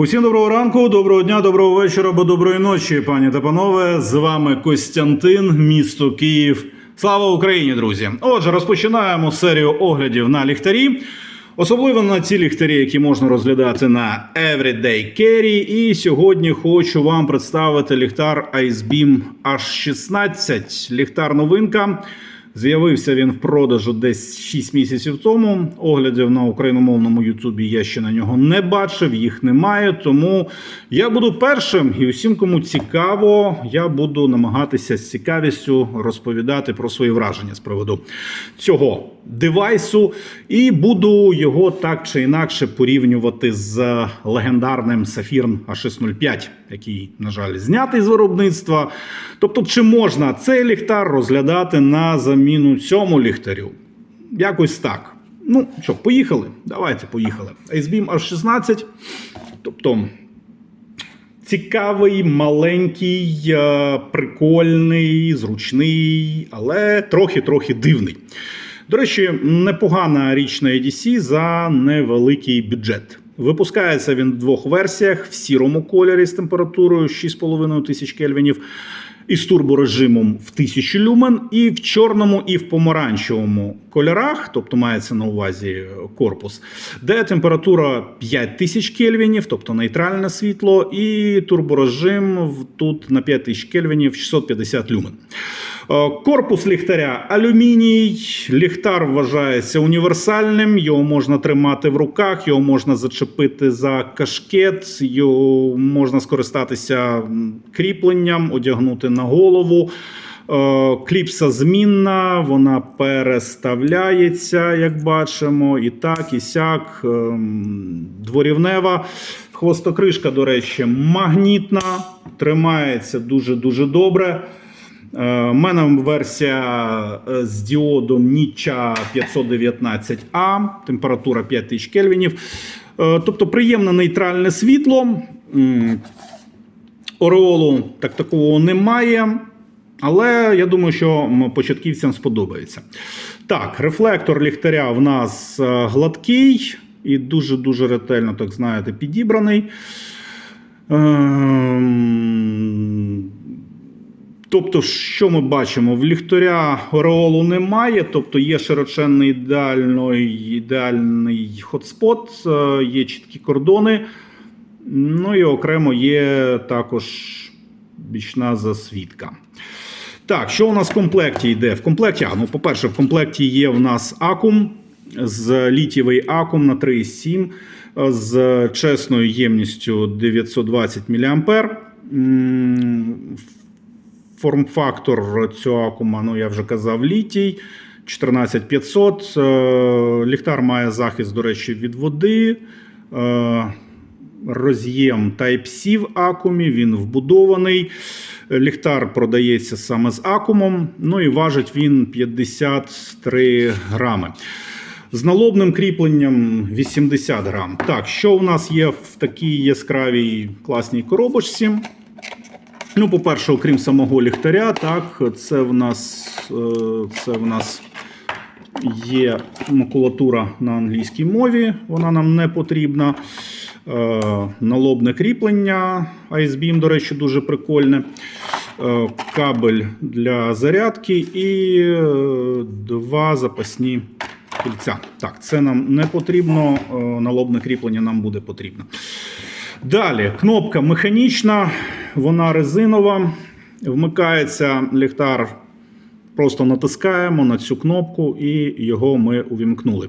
Усім доброго ранку, доброго дня, доброго вечора або доброї ночі, пані та панове. З вами Костянтин, місто Київ. Слава Україні, друзі! Отже, розпочинаємо серію оглядів на ліхтарі. Особливо на ті ліхтарі, які можна розглядати на Everyday Carry. І сьогодні хочу вам представити ліхтар Icebeam H16. Ліхтар новинка. З'явився він в продажу десь 6 місяців тому. Оглядів на україномовному Ютубі я ще на нього не бачив, їх немає. Тому я буду першим, і усім, кому цікаво, я буду намагатися з цікавістю розповідати про свої враження з приводу цього девайсу, і буду його так чи інакше порівнювати з легендарним Saphirn A605, який, на жаль, знятий з виробництва. Тобто, чи можна цей ліхтар розглядати на заміну цьому ліхтарю? Якось так. Ну що, поїхали? Давайте поїхали. Icebeam H16. Тобто. Цікавий, маленький, е, прикольний, зручний, але трохи-трохи дивний. До речі, непогана річ на EDC за невеликий бюджет. Випускається він в двох версіях: в сірому кольорі з температурою 6,5 тисяч кельвінів і з турборежимом в 1000 люмен, і в чорному, і в помаранчевому кольорах, тобто мається на увазі корпус, де температура 5000 кельвінів, тобто нейтральне світло, і турборежим тут на 5000 кельвінів 650 люмен. Е, Корпус ліхтаря алюміній. Ліхтар вважається універсальним. Його можна тримати в руках, його можна зачепити за кашкет, його можна скористатися кріпленням, одягнути на голову. Е, Кліпса змінна, вона переставляється, як бачимо, і так, і сяк. Ем, Дворівнева. Хвостокришка, до речі, магнітна, тримається дуже-дуже добре. У мене версія е, з діодом Ніча 519А, температура 5000 кельвінів. Е, Тобто приємне нейтральне світло. Ореолу так такого немає. Але я думаю, що початківцям сподобається. Так, рефлектор ліхтаря в нас е, гладкий і дуже-дуже ретельно, так знаєте, підібраний. Ем, Тобто, що ми бачимо? В ліхтаря ореолу немає, тобто є широченний ідеальний, ідеальний хотспот, е, є чіткі кордони. Ну і окремо є також бічна засвідка. Так, що у нас в комплекті йде? В комплекті, а, ну, по-перше, в комплекті є в нас акум з літієвий акум на 3,7 е, з чесною ємністю 920 мА. Форм-фактор цього акума, ну я вже казав, літій 14500. Е, Ліхтар має захист, до речі, від води. Роз'єм Type-C в акумі, він вбудований. Ліхтар продається саме з акумом. Ну і важить він 53 грами. З налобним кріпленням 80 грам. Так, що в нас є в такій яскравій класній коробочці? Ну, по-перше, окрім самого ліхтаря, так, це в нас, е, це в нас є макулатура на англійській мові, вона нам не потрібна. Е, Налобне кріплення iSbeam, до речі, дуже прикольне. Е, Кабель для зарядки і е, два запасні кільця. Так, це нам не потрібно, налобне кріплення нам буде потрібно. Далі, кнопка механічна, вона резинова. Вмикається ліхтар. Просто натискаємо на цю кнопку і його ми увімкнули.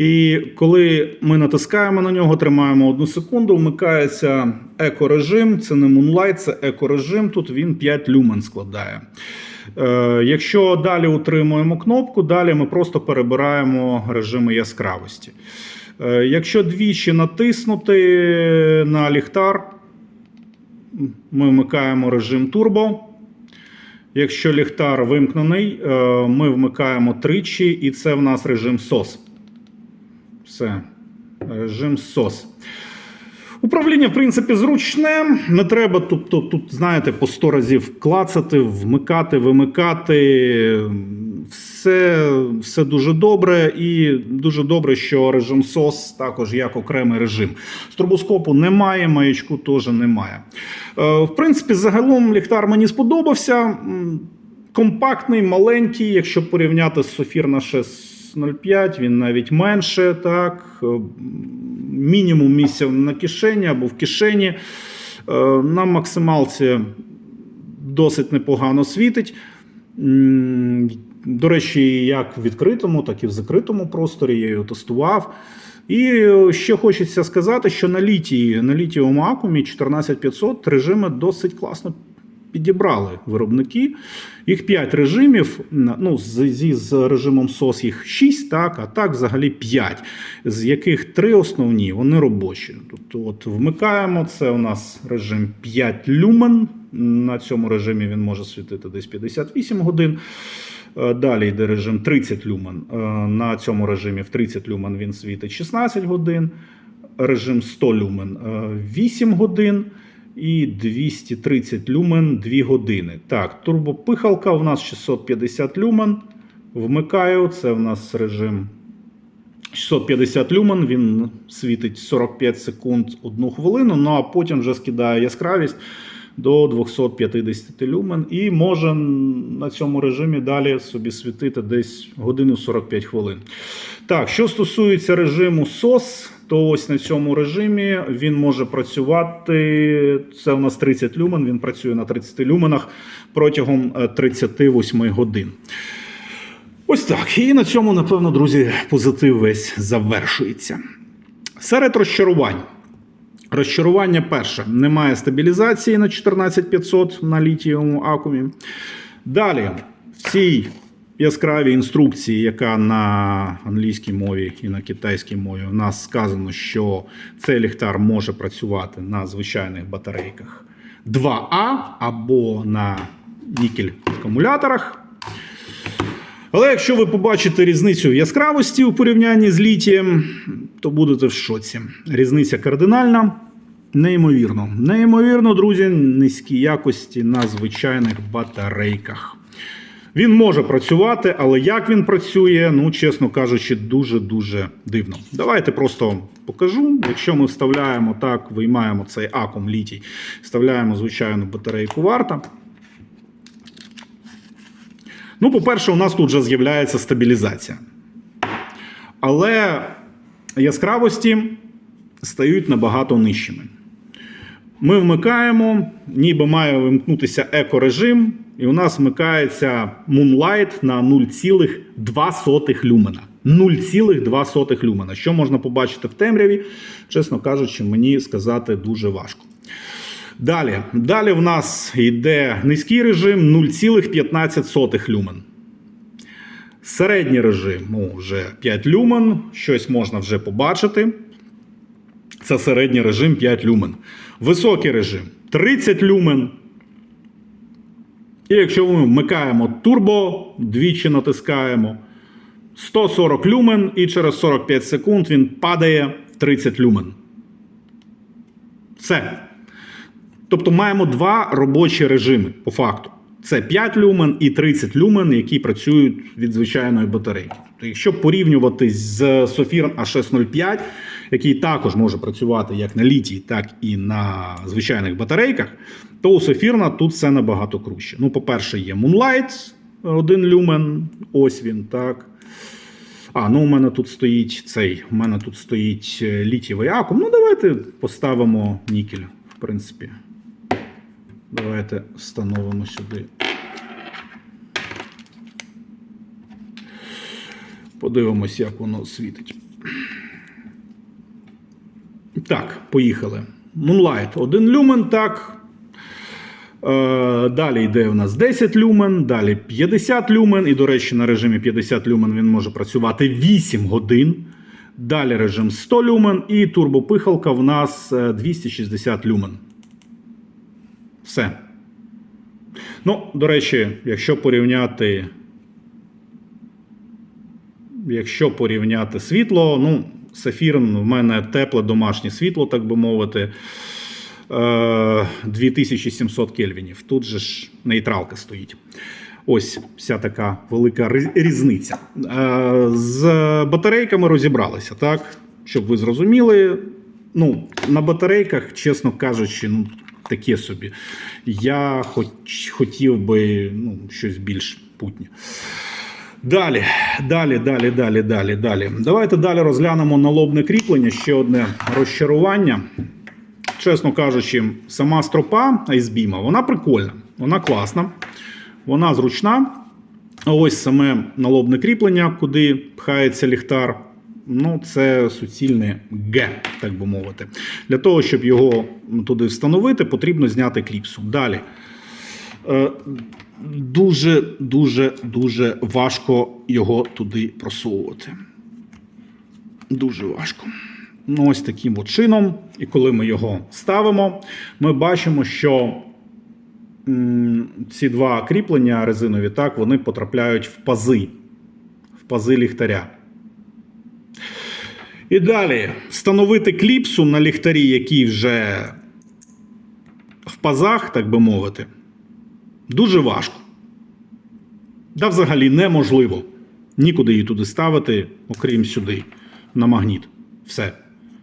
І коли ми натискаємо на нього, тримаємо одну секунду, вмикається екорежим. Це не Moonlight, це екорежим. Тут він 5 люмен складає. Е, якщо далі утримуємо кнопку, далі ми просто перебираємо режими яскравості. Е, Якщо двічі натиснути на ліхтар, ми вмикаємо режим турбо. Якщо ліхтар вимкнений, е, ми вмикаємо тричі, і це в нас режим SOS. Все, режим SOS. Управління, в принципі, зручне. Не треба тут, тут, знаєте, по 100 разів клацати, вмикати, вимикати. Це все дуже добре, і дуже добре, що режим SOS також як окремий режим. Стробоскопу немає, маячку теж немає. Е, В принципі, загалом ліхтар мені сподобався. Компактний, маленький, якщо порівняти з Софір на 6.05, він навіть менше. Так? Е, Мінімум місця на кишені або в кишені. Е, На максималці досить непогано світить. До речі, як в відкритому, так і в закритому просторі я його тестував. І ще хочеться сказати, що на літії, на літієвому акумі 14500 режими досить класно підібрали виробники. Їх 5 режимів. Ну, зі, з режимом SOS їх 6, так, а так взагалі 5, з яких 3 основні, вони робочі. Тобто, от вмикаємо, це у нас режим 5 люмен. На цьому режимі він може світити десь 58 годин. Е, Далі йде режим 30 люмен. Е, На цьому режимі в 30 люмен він світить 16 годин. Режим 100 люмен е, 8 годин. І 230 люмен 2 години. Так, турбопихалка у нас 650 люмен. Вмикаю. Це в нас режим 650 люмен. Він світить 45 секунд 1 хвилину. Ну а потім вже скидає яскравість до 250 люмен і може на цьому режимі далі собі світити десь годину 45 хвилин. Так, що стосується режиму SOS, то ось на цьому режимі він може працювати. Це у нас 30 люмен, він працює на 30 люменах протягом е, 38 годин. Ось так. І на цьому, напевно, друзі, позитив весь завершується. Серед розчарувань. Розчарування перше. Немає стабілізації на 14500 на літієвому акумі. Далі, в цій яскравій інструкції, яка на англійській мові і на китайській мові, у нас сказано, що цей ліхтар може працювати на звичайних батарейках 2А або на нікель акумуляторах. Але якщо ви побачите різницю яскравості у порівнянні з літієм, то будете в шоці. Різниця кардинальна, неймовірно. Неймовірно, друзі, низькі якості на звичайних батарейках. Він може працювати, але як він працює, ну, чесно кажучи, дуже-дуже дивно. Давайте просто покажу. Якщо ми вставляємо так, виймаємо цей акум літій, вставляємо звичайну батарейку варта. Ну, по-перше, у нас тут вже з'являється стабілізація. Але яскравості стають набагато нижчими. Ми вмикаємо, ніби має вимкнутися екорежим, і у нас вмикається Moonlight на 0,2 люмена. 0,2 люмена. Що можна побачити в темряві, чесно кажучи, мені сказати дуже важко. Далі, далі в нас йде низький режим 0,15 люмен. Середній режим ну, вже 5 люмен, щось можна вже побачити. Це середній режим 5 люмен. Високий режим 30 люмен. І якщо ми вмикаємо турбо, двічі натискаємо 140 люмен, і через 45 секунд він падає в 30 люмен. Все. Тобто маємо два робочі режими по факту. Це 5 люмен і 30 люмен, які працюють від звичайної батарейки. Тобто, якщо порівнювати з Sofir A605, який також може працювати як на літій, так і на звичайних батарейках, то у Sofirna тут все набагато круче. Ну, по-перше, є Moonlight, один люмен, ось він, так. А, ну у мене тут стоїть цей. У мене тут стоїть е, літієвий акум. Ну, давайте поставимо нікель, в принципі. Давайте встановимо сюди. Подивимось, як воно світить. Так, поїхали. Moonlight. Один люмен, так. Е, Далі йде у нас 10 люмен, далі 50 люмен. І, до речі, на режимі 50 люмен він може працювати 8 годин. Далі режим 100 люмен і турбопихалка в нас е, 260 люмен. Все. Ну, до речі, якщо порівняти. Якщо порівняти світло, ну, Сафірн в мене тепле домашнє світло, так би мовити. е, 2700 кельвінів. Тут же ж нейтралка стоїть. Ось вся така велика різниця. Е, З батарейками розібралися, так? Щоб ви зрозуміли. Ну, на батарейках, чесно кажучи, ну, таке собі. Я хоч, хотів би ну, щось більш путнє. Далі, далі, далі, далі, далі, далі. Давайте далі розглянемо налобне кріплення, ще одне розчарування. Чесно кажучи, сама стропа Айсбіма, вона прикольна, вона класна, вона зручна. А ось саме налобне кріплення, куди пхається ліхтар. Ну, це суцільне Г, так би мовити. Для того, щоб його туди встановити, потрібно зняти кліпсу. Далі. Е, Дуже, дуже, дуже важко його туди просовувати. Дуже важко. Ну, ось таким от чином. І коли ми його ставимо, ми бачимо, що ці два кріплення резинові, так, вони потрапляють в пази, в пази ліхтаря. І далі встановити кліпсу на ліхтарі, який вже в пазах, так би мовити, дуже важко. Да, взагалі неможливо. Нікуди її туди ставити, окрім сюди, на магніт. Все.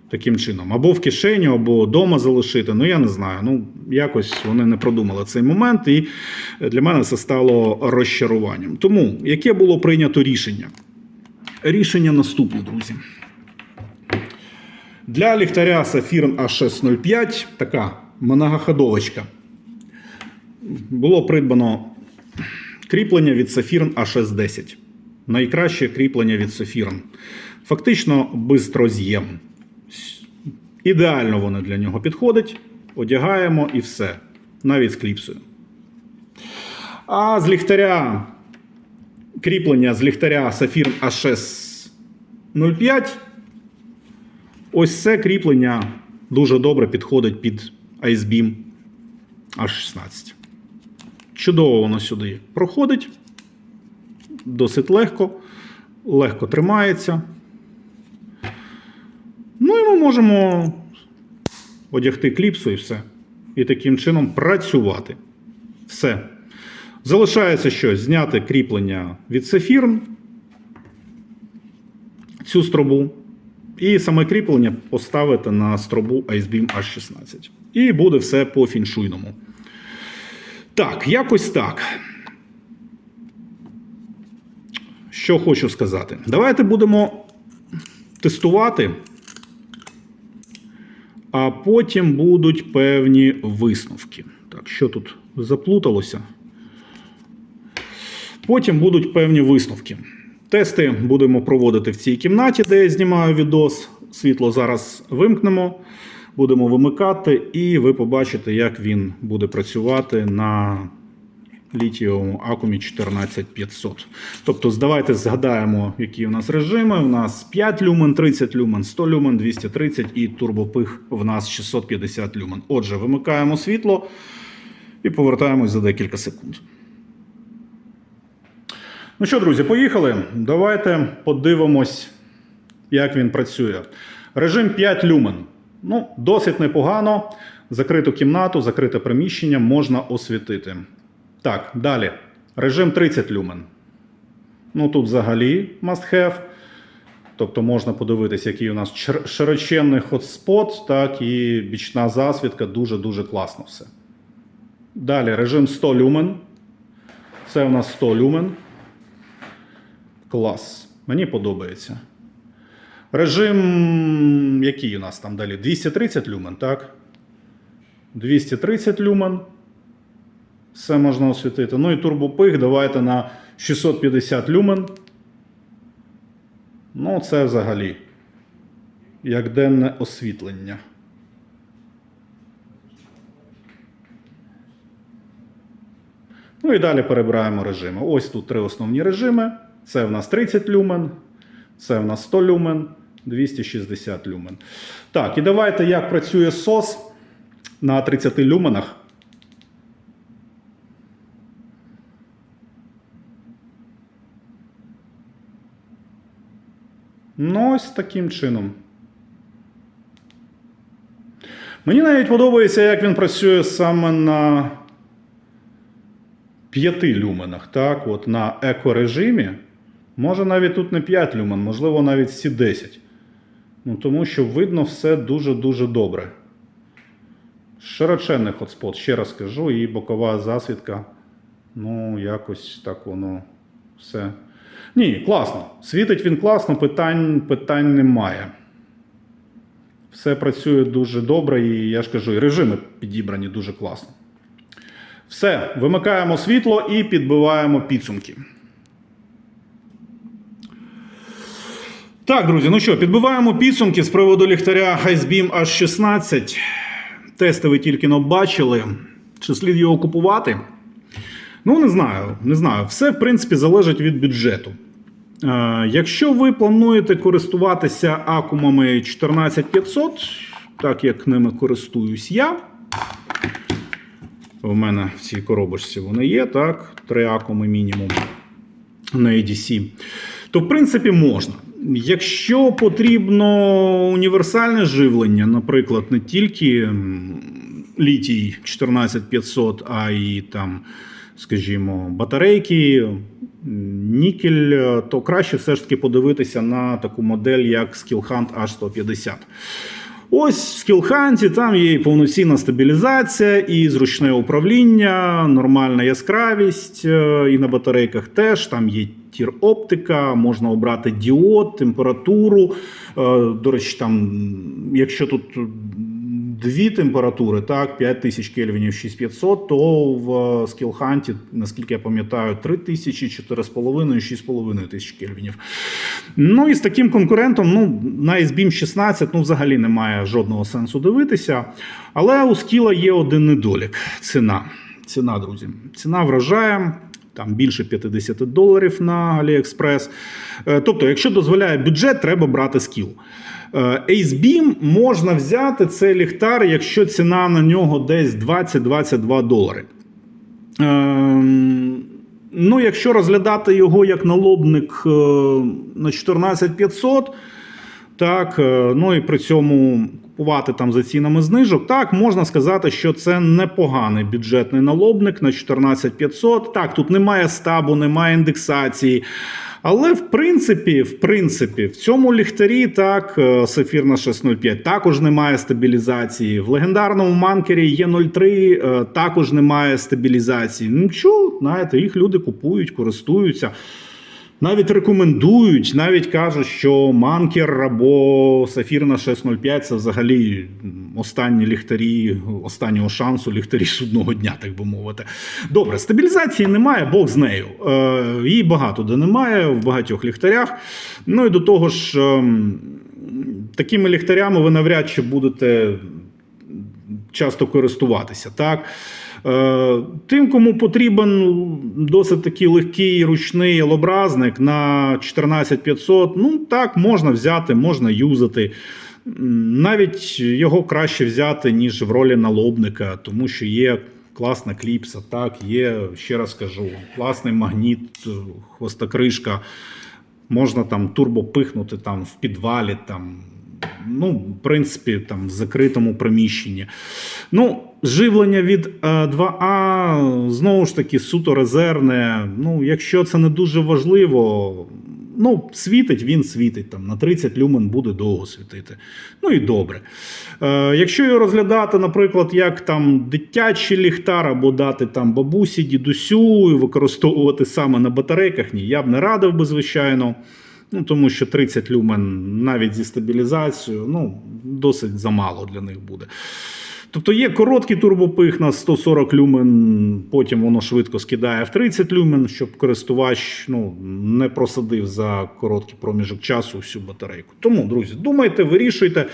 Таким чином. Або в кишеню, або вдома залишити. Ну, я не знаю. Ну, якось вони не продумали цей момент, і для мене це стало розчаруванням. Тому, яке було прийнято рішення? Рішення наступне, друзі. Для ліхтаря Saphirn A605 така многоходовочка. Було придбано кріплення від Saphirn A610. Найкраще кріплення від Saphirn. Фактично бистроз'єм. Ідеально воно для нього підходить. Одягаємо і все. Навіть з кліпсою. А з ліхтаря кріплення з ліхтаря Saphirn A605 Ось це кріплення дуже добре підходить під IceBeam H16. Чудово воно сюди проходить. Досить легко, легко тримається. Ну і ми можемо одягти кліпсу і все. І таким чином працювати. Все. Залишається що? Зняти кріплення від Saphirn, цю стробу. І саме кріплення поставити на стробу IceBeam H16. І буде все по фіншуйному. Так, якось так. Що хочу сказати. Давайте будемо тестувати, а потім будуть певні висновки. Так, що тут заплуталося? Потім будуть певні висновки. Тести будемо проводити в цій кімнаті, де я знімаю відос. Світло зараз вимкнемо, будемо вимикати, і ви побачите, як він буде працювати на літієвому акумі 14500. Тобто, давайте згадаємо, які у нас режими. У нас 5 люмен, 30 люмен, 100 люмен, 230 і турбопих в нас 650 люмен. Отже, вимикаємо світло і повертаємось за декілька секунд. Ну що, друзі, поїхали. Давайте подивимось, як він працює. Режим 5 люмен. Ну, досить непогано. Закриту кімнату, закрите приміщення можна освітити. Так, далі. Режим 30 люмен. Ну тут взагалі must have. Тобто можна подивитися, який у нас широченний хотспот, так, і бічна засвідка дуже-дуже класно все. Далі режим 100 люмен. Це у нас 100 люмен. Клас. Мені подобається. Режим, який у нас там далі? 230 люмен, так? 230 люмен. Все можна освітити. Ну і турбопих давайте на 650 люмен. Ну, це взагалі. Як денне освітлення. Ну і далі перебираємо режими. Ось тут три основні режими. Це в нас 30 люмен, це в нас 100 люмен, 260 люмен. Так, і давайте як працює SOS на 30 люменах. Ну, ось таким чином. Мені навіть подобається, як він працює саме на 5 люменах, так, от на екорежимі, може навіть тут не 5 люмен, можливо, навіть всі 10. Ну, тому що видно все дуже-дуже добре. Широченний хотспот, ще раз кажу, і бокова засвідка. Ну, якось так воно все. Ні, класно. Світить він класно, питань, питань немає. Все працює дуже добре, і я ж кажу, і режими підібрані дуже класно. Все, вимикаємо світло і підбиваємо підсумки. Так, друзі, ну що, підбиваємо підсумки з приводу ліхтаря Highsbeam H16. Тести ви тільки но бачили. Чи слід його купувати? Ну, не знаю, не знаю. Все, в принципі, залежить від бюджету. Е, якщо ви плануєте користуватися акумами 14500, так як ними користуюсь я. У мене в цій коробочці вони є, так, три акуми мінімум на ADC. То, в принципі, можна. Якщо потрібно універсальне живлення, наприклад, не тільки літій 14500, а й там, скажімо, батарейки, нікель, то краще все ж таки подивитися на таку модель, як Skillhunt H150. Ось в Skillhunt там є і повноцінна стабілізація, і зручне управління, нормальна яскравість, е, і на батарейках теж там є тір оптика, можна обрати діод, температуру. Е, До речі, там, якщо тут дві температури, так, 5000 кельвінів, 6500, то в Skillhunt, наскільки я пам'ятаю, 3000, 4,5, 6,5 тисяч кельвінів. Ну і з таким конкурентом, ну, на SBIM 16 ну, взагалі немає жодного сенсу дивитися. Але у скіла є один недолік ціна. Ціна, друзі. Ціна вражає. Там більше 50 доларів на AliExpress. Е, Тобто, якщо дозволяє бюджет, треба брати скіл. Е, AceBeam можна взяти цей ліхтар, якщо ціна на нього десь 20-22 долари. Ем, Ну, якщо розглядати його як налобник е, на 14500, так, е, ну і при цьому купувати там за цінами знижок, так, можна сказати, що це непоганий бюджетний налобник на 14500. Так, тут немає стабу, немає індексації. Але в принципі, в принципі, в цьому ліхтарі так, е, Сефірна 605 також немає стабілізації. В легендарному манкері Є03 е, також немає стабілізації. Нічого, знаєте, їх люди купують, користуються. Навіть рекомендують, навіть кажуть, що манкер або Сафірна 605 це взагалі останні ліхтарі останнього шансу, ліхтарі судного дня, так би мовити. Добре, стабілізації немає, Бог з нею. Е, її багато де немає в багатьох ліхтарях. Ну і до того ж, ем, такими ліхтарями ви навряд чи будете часто користуватися. Так? Е, Тим, кому потрібен досить такий легкий ручний лобразник на 14500, ну так, можна взяти, можна юзати. Навіть його краще взяти, ніж в ролі налобника, тому що є класна кліпса, так, є, ще раз кажу, класний магніт, хвостокришка. Можна там турбо пихнути там в підвалі, там, ну, в принципі, там в закритому приміщенні. Ну, живлення від е, 2А знову ж таки суто резервне. Ну, якщо це не дуже важливо, ну, світить, він світить. Там, на 30 люмен буде довго світити. Ну і добре. Е, якщо його розглядати, наприклад, як там дитячий ліхтар або дати там бабусі, дідусю і використовувати саме на батарейках, ні, я б не радив би, звичайно. Ну, тому що 30 люмен навіть зі стабілізацією, ну, досить замало для них буде. Тобто є короткий турбопих на 140 люмен, потім воно швидко скидає в 30 люмен, щоб користувач ну, не просадив за короткий проміжок часу всю батарейку. Тому, друзі, думайте, вирішуйте.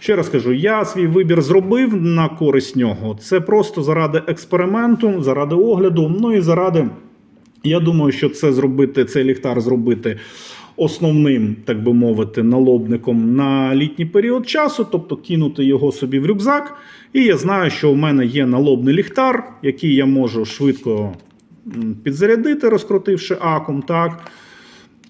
Ще раз кажу, я свій вибір зробив на користь нього. Це просто заради експерименту, заради огляду, ну і заради. Я думаю, що це зробити, цей ліхтар зробити основним, так би мовити, налобником на літній період часу, тобто кинути його собі в рюкзак. І я знаю, що в мене є налобний ліхтар, який я можу швидко підзарядити, розкрутивши акум. так.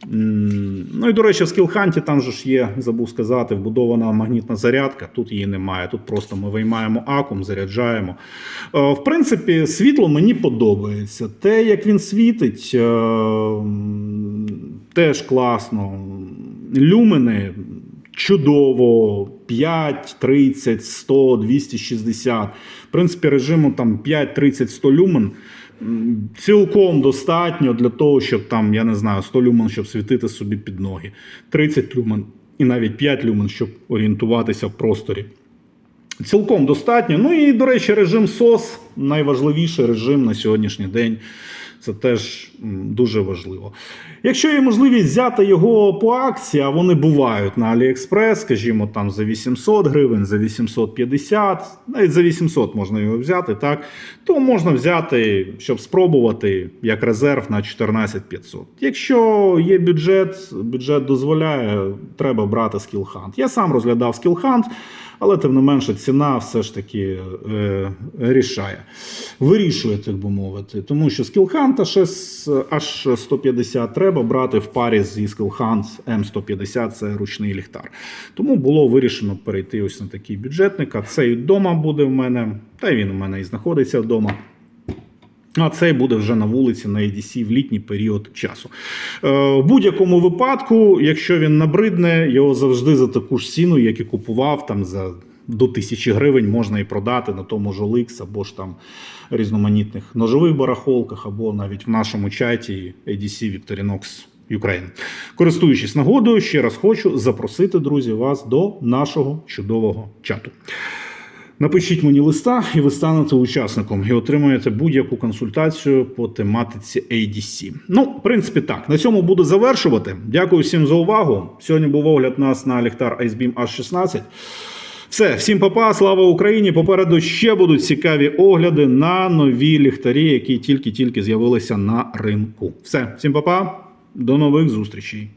Ну і до речі, в скілханті там же ж є, забув сказати, вбудована магнітна зарядка. Тут її немає. Тут просто ми виймаємо акум, заряджаємо. Е, В принципі, світло мені подобається. Те, як він світить, е, теж класно. Люмени чудово. 5, 30, 100, 260. В принципі, режиму там 5, 30, 100 люмен. Цілком достатньо для того, щоб там, я не знаю, 100 люмен, щоб світити собі під ноги, 30 люмен і навіть 5 люмен, щоб орієнтуватися в просторі. Цілком достатньо. Ну і, до речі, режим SOS найважливіший режим на сьогоднішній день. Це теж дуже важливо. Якщо є можливість взяти його по акції, а вони бувають на AliExpress, скажімо, там за 800 гривень, за 850, навіть за 800 можна його взяти, так, то можна взяти, щоб спробувати як резерв на 14500. Якщо є бюджет, бюджет дозволяє, треба брати Hunt. Я сам розглядав Hunt, але тим не менше ціна все ж таки е, рішає. Вирішує, так би мовити. Тому що Skillhunt аж, аж 150 треба брати в парі зі Skillhunt М150 це ручний ліхтар. Тому було вирішено перейти ось на такий бюджетник. А цей вдома буде в мене, та він у мене і знаходиться вдома. А цей буде вже на вулиці на EDC в літній період часу. Е, в будь-якому випадку, якщо він набридне, його завжди за таку ж ціну, як і купував, там за до тисячі гривень можна і продати на тому ж OLX або ж там різноманітних ножових барахолках, або навіть в нашому чаті ADC Victorinox Ukraine. Користуючись нагодою, ще раз хочу запросити, друзі, вас до нашого чудового чату. Напишіть мені листа, і ви станете учасником і отримаєте будь-яку консультацію по тематиці ADC. Ну, в принципі, так. На цьому буду завершувати. Дякую всім за увагу. Сьогодні був огляд нас на ліхтар Icebeam H16. Все, всім папа, слава Україні! Попереду ще будуть цікаві огляди на нові ліхтарі, які тільки-тільки з'явилися на ринку. Все, всім папа, до нових зустрічей.